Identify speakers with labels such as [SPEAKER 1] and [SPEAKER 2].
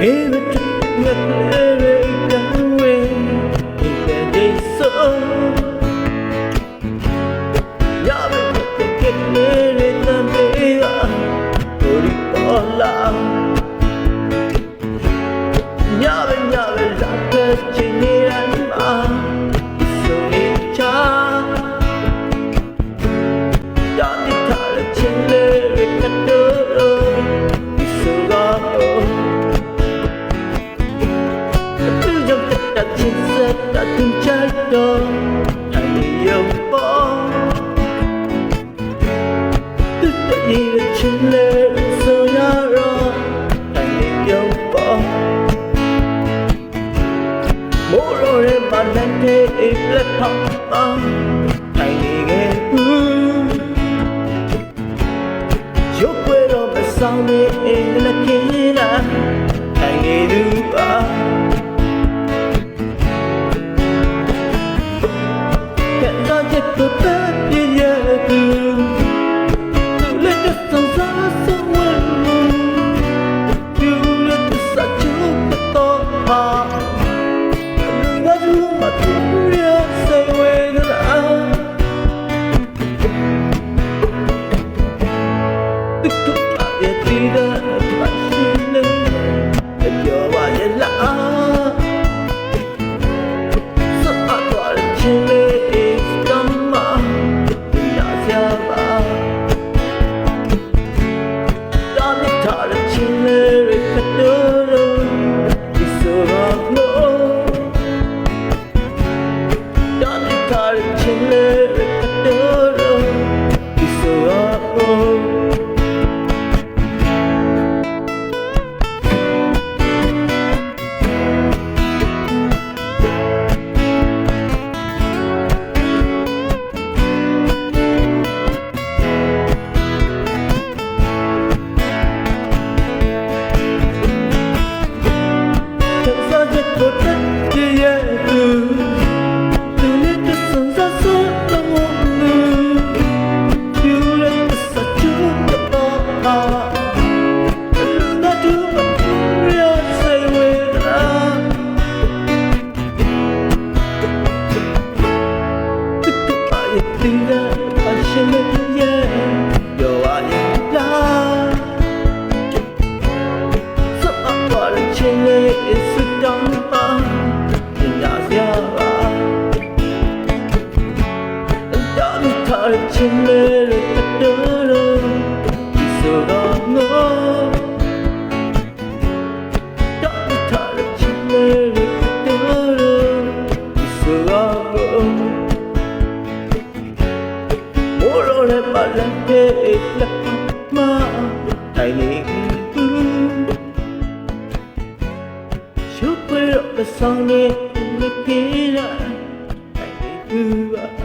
[SPEAKER 1] Hey, ချင်းစက်တာတင်ချိုက်တော့ထိုင်နေရုံပေါ်တူတည်းရဲ့ချင်းလေးဆိုရတော့ထိုင်နေရုံပေါ်မိုးရိုးရဲ့မလန်တဲ့လက်ဖောက်အောင်ထိုင်နေခဲ့ဘူးရုပ်ွယ်တော့မဆောင်နေအိမ်နဲ့ခင်းလာထိုင်နေသူပါ 있었던 밤 지나서와 어떤 털침을 따르는 기소가 너 어떤 털침을 따르는 기소가 너 모로래 말라 게 있라 마 다이닝 Yo puedo pasarme mi vida. Ay, tú vas.